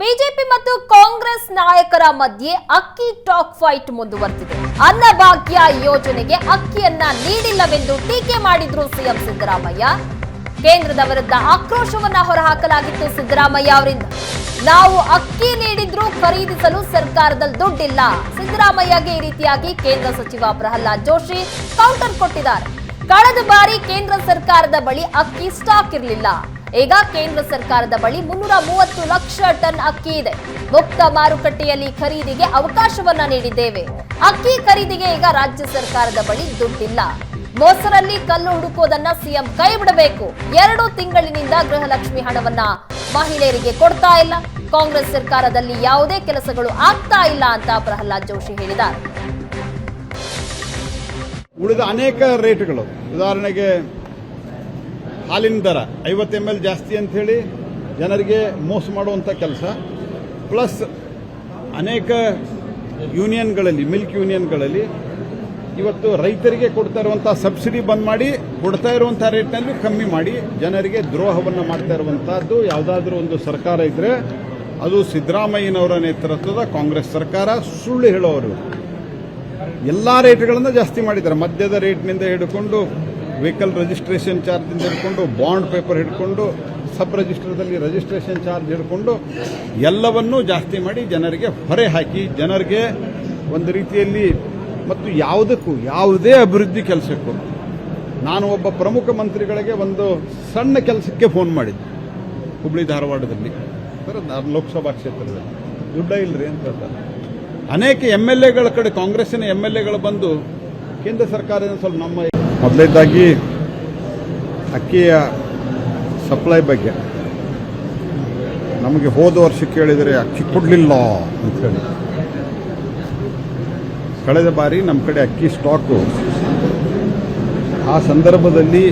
BJP ಮತ್ತು ಕಾಂಗ್ರೆಸ್ ನಾಯಕರ ಮಧ್ಯೆ ಅಕ್ಕಿ ಟಾಕ್ ಫೈಟ್ ಮುಂದುವರೆದಿದೆ. ಅನ್ನಭಾಗ್ಯ ಯೋಜನೆಗೆ ಅಕ್ಕಿಯನ್ನ ನೀಡಿಲ್ಲವೆಂದು ಟೀಕೆ ಮಾಡಿದ್ರು ಸಿಎಂ ಸಿದ್ದರಾಮಯ್ಯ. ಕೇಂದ್ರದ ವಿರುದ್ಧ ಆಕ್ರೋಶವನ್ನ ಹೊರಹಾಕಲಾಗಿತ್ತು ಸಿದ್ದರಾಮಯ್ಯ ಅವರಿಂದ. ನಾವು ಅಕ್ಕಿ ನೀಡಿದ್ರು ಖರೀದಿಸಲು ಸರ್ಕಾರದಲ್ಲಿ ದುಡ್ಡಿಲ್ಲ. ಸಿದ್ದರಾಮಯ್ಯಗೆ ಈ ರೀತಿಯಾಗಿ ಕೇಂದ್ರ ಸಚಿವ ಪ್ರಹ್ಲಾದ್ ಜೋಶಿ ಕೌಂಟರ್ ಕೊಟ್ಟಿದ್ದಾರೆ. ಕಳೆದ ಬಾರಿ ಕೇಂದ್ರ ಸರ್ಕಾರದ ಬಳಿ ಅಕ್ಕಿ ಸ್ಟಾಕ್ ಇರಲಿಲ್ಲ. ಈಗ ಕೇಂದ್ರ ಸರ್ಕಾರದ ಬಳಿ ಮುನ್ನೂರ ಮೂವತ್ತು ಲಕ್ಷ ಟನ್ ಅಕ್ಕಿ ಇದೆ. ಮುಕ್ತ ಮಾರುಕಟ್ಟೆಯಲ್ಲಿ ಖರೀದಿಗೆ ಅವಕಾಶವನ್ನ ನೀಡಿದ್ದೇವೆ. ಅಕ್ಕಿ ಖರೀದಿಗೆ ಈಗ ರಾಜ್ಯ ಸರ್ಕಾರದ ಬಳಿ ದುಡ್ಡಿಲ್ಲ. ಮೋಸರಲ್ಲಿ ಕಲ್ಲು ಹುಡುಕೋದನ್ನ ಸಿಎಂ ಕೈ ಬಿಡಬೇಕು. ಎರಡು ತಿಂಗಳಿನಿಂದ ಗೃಹಲಕ್ಷ್ಮಿ ಹಣವನ್ನ ಮಹಿಳೆಯರಿಗೆ ಕೊಡ್ತಾ ಇಲ್ಲ. ಕಾಂಗ್ರೆಸ್ ಸರ್ಕಾರದಲ್ಲಿ ಯಾವುದೇ ಕೆಲಸಗಳು ಆಗ್ತಾ ಇಲ್ಲ ಅಂತ ಪ್ರಹ್ಲಾದ್ ಜೋಶಿ ಹೇಳಿದ್ದಾರೆ. ಉಳಿದ ಅನೇಕ ರೇಟ್ಗಳು. ಉದಾಹರಣೆಗೆ ಹಾಲಿನ ದರ, ಐವತ್ತು ಎಂ ಎಲ್ ಜಾಸ್ತಿ ಅಂಥೇಳಿ ಜನರಿಗೆ ಮೋಸ ಮಾಡುವಂಥ ಕೆಲಸ. ಪ್ಲಸ್ ಅನೇಕ ಯೂನಿಯನ್ಗಳಲ್ಲಿ, ಮಿಲ್ಕ್ ಯೂನಿಯನ್ಗಳಲ್ಲಿ ಇವತ್ತು ರೈತರಿಗೆ ಕೊಡ್ತಾ ಇರುವಂಥ ಸಬ್ಸಿಡಿ ಬಂದ್ ಮಾಡಿ, ಕೊಡ್ತಾ ಇರುವಂಥ ರೇಟ್ನಲ್ಲಿ ಕಮ್ಮಿ ಮಾಡಿ ಜನರಿಗೆ ದ್ರೋಹವನ್ನು ಮಾಡ್ತಾ ಇರುವಂಥದ್ದು. ಯಾವುದಾದ್ರೂ ಒಂದು ಸರ್ಕಾರ ಇದ್ರೆ ಅದು ಸಿದ್ದರಾಮಯ್ಯನವರ ನೇತೃತ್ವದ ಕಾಂಗ್ರೆಸ್ ಸರ್ಕಾರ, ಸುಳ್ಳು ಹೇಳೋರು. ಎಲ್ಲ ರೇಟ್ಗಳನ್ನು ಜಾಸ್ತಿ ಮಾಡಿದ್ದಾರೆ. ಮದ್ಯದ ರೇಟ್ನಿಂದ ಹಿಡ್ಕೊಂಡು ವೆಹಿಕಲ್ ರಿಜಿಸ್ಟ್ರೇಷನ್ ಚಾರ್ಜಿಂದ ಹಿಡ್ಕೊಂಡು, ಬಾಂಡ್ ಪೇಪರ್ ಹಿಡ್ಕೊಂಡು, ಸಬ್ ರಿಜಿಸ್ಟರ್ದಲ್ಲಿ ರಿಜಿಸ್ಟ್ರೇಷನ್ ಚಾರ್ಜ್ ಹಿಡ್ಕೊಂಡು, ಎಲ್ಲವನ್ನೂ ಜಾಸ್ತಿ ಮಾಡಿ ಜನರಿಗೆ ಹೊರೆ ಹಾಕಿ, ಜನರಿಗೆ ಒಂದು ರೀತಿಯಲ್ಲಿ ಮತ್ತು ಯಾವುದಕ್ಕೂ, ಯಾವುದೇ ಅಭಿವೃದ್ಧಿ ಕೆಲಸಕ್ಕೂ. ನಾನು ಒಬ್ಬ ಪ್ರಮುಖ ಮಂತ್ರಿಗಳಿಗೆ ಒಂದು ಸಣ್ಣ ಕೆಲಸಕ್ಕೆ ಫೋನ್ ಮಾಡಿದ್ದೆ, ಹುಬ್ಳಿ ಧಾರವಾಡದಲ್ಲಿ, ಸರ್ ಲೋಕಸಭಾ ಕ್ಷೇತ್ರದಲ್ಲಿ. ದುಡ್ಡ ಇಲ್ಲರಿ ಅಂತ ಅನೇಕ ಎಂ ಎಲ್ ಎಗಳ ಕಡೆ ಕಾಂಗ್ರೆಸ್ಸಿನ ಎಂ ಎಲ್ ಎಗಳು ಬಂದು, ಕೇಂದ್ರ ಸರ್ಕಾರದಿಂದ ಸ್ವಲ್ಪ ನಮ್ಮ ಮೊದಲನೇದಾಗಿ ಅಕ್ಕಿಯ ಸಪ್ಲೈ ಬಗ್ಗೆ. ನಮಗೆ ಹೋದ ವರ್ಷ ಕೇಳಿದರೆ ಅಕ್ಕಿ ಕೊಡಲಿಲ್ಲ ಹೇಳಿ. ಕಳೆದ ಬಾರಿ ನಮ್ಮ ಕಡೆ ಅಕ್ಕಿ ಸ್ಟಾಕು ಆ ಸಂದರ್ಭದಲ್ಲಿ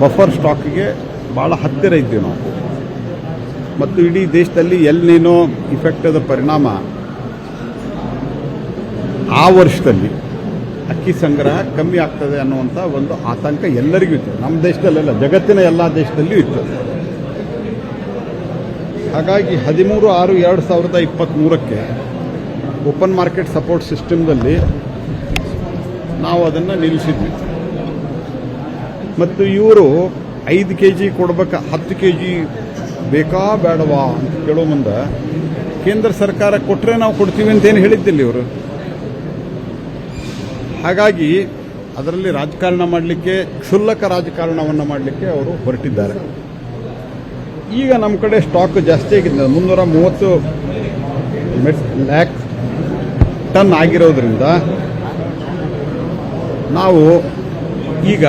ಬಫರ್ ಸ್ಟಾಕ್ಗೆ ಭಾಳ ಹತ್ತಿರ ಇದ್ದೀವಿ ನಾವು. ಮತ್ತು ಇಡೀ ದೇಶದಲ್ಲಿ ಎಲ್ಲಿನೋ ಆದ ಪರಿಣಾಮ ಆ ವರ್ಷದಲ್ಲಿ ಅಕ್ಕಿ ಸಂಗ್ರಹ ಕಮ್ಮಿ ಆಗ್ತದೆ ಅನ್ನುವಂಥ ಒಂದು ಆತಂಕ ಎಲ್ಲರಿಗೂ ಇತ್ತು. ನಮ್ಮ ದೇಶದಲ್ಲೆಲ್ಲ, ಜಗತ್ತಿನ ಎಲ್ಲ ದೇಶದಲ್ಲಿಯೂ ಇತ್ತು. ಹಾಗಾಗಿ ಹದಿಮೂರು ಆರು ಎರಡು ಸಾವಿರದ ಇಪ್ಪತ್ತ್ಮೂರಕ್ಕೆ ಓಪನ್ ಮಾರ್ಕೆಟ್ ಸಪೋರ್ಟ್ ಸಿಸ್ಟಮ್ದಲ್ಲಿ ನಾವು ಅದನ್ನು ನಿಲ್ಲಿಸಿದ್ವಿ. ಮತ್ತು ಇವರು ಐದು ಕೆ ಜಿ ಕೊಡ್ಬೇಕ, ಹತ್ತು ಕೆ ಜಿ ಬೇಕಾ ಬೇಡವಾ ಅಂತ ಕೇಳೋ ಮುಂದೆ ಕೇಂದ್ರ ಸರ್ಕಾರ ಕೊಟ್ಟರೆ ನಾವು ಕೊಡ್ತೀವಿ ಅಂತ ಏನು ಹೇಳಿದ್ದಿಲ್ಲ ಇವರು? ಹಾಗಾಗಿ ಅದರಲ್ಲಿ ರಾಜಕಾರಣ ಮಾಡಲಿಕ್ಕೆ, ಕ್ಷುಲ್ಲಕ ರಾಜಕಾರಣವನ್ನು ಮಾಡಲಿಕ್ಕೆ ಅವರು ಹೊರಟಿದ್ದಾರೆ. ಈಗ ನಮ್ಮ ಕಡೆ ಸ್ಟಾಕ್ ಜಾಸ್ತಿ ಆಗಿದೆ. ಮುನ್ನೂರ ಮೂವತ್ತು ಲ್ಯಾಕ್ ಟನ್ ಆಗಿರೋದ್ರಿಂದ ನಾವು ಈಗ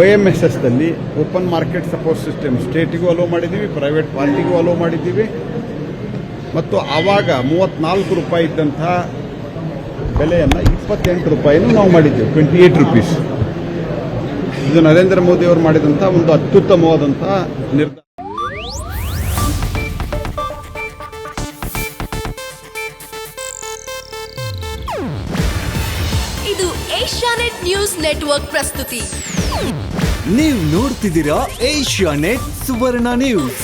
ಒ ಎಂ ಎಸ್ ಎಸ್ದಲ್ಲಿ ಓಪನ್ ಮಾರ್ಕೆಟ್ ಸಪೋರ್ಟ್ ಸಿಸ್ಟಮ್ ಸ್ಟೇಟಿಗೂ ಅಲೋ ಮಾಡಿದ್ದೀವಿ ಪ್ರೈವೇಟ್ ಪಾರ್ಟಿಗೂ ಅಲೋ ಮಾಡಿದ್ದೀವಿ. ಮತ್ತು ಆವಾಗ ಮೂವತ್ನಾಲ್ಕು ರೂಪಾಯಿ ಇದ್ದಂಥ ಬೆಲೆಯನ್ನು ಇಪ್ಪತ್ತೆಂಟು ರೂಪಾಯಿನೂ ನಾವು ಮಾಡಿದ್ದೇವೆ ಟ್ವೆಂಟಿ ಏಯ್ಟ್ ರುಪೀಸ್ ಇದು ನರೇಂದ್ರ ಮೋದಿ ಅವರು ಮಾಡಿದಂಥ ಒಂದು ಅತ್ಯುತ್ತಮವಾದಂಥ ನಿರ್ಧಾರ. ಇದು ಏಷ್ಯಾನೆಟ್ ನ್ಯೂಸ್ ನೆಟ್ವರ್ಕ್ ಪ್ರಸ್ತುತಿ. ನೀವು ನೋಡ್ತಿದ್ದೀರಾ ಏಷ್ಯಾ ನೆಟ್ ಸುವರ್ಣ ನ್ಯೂಸ್.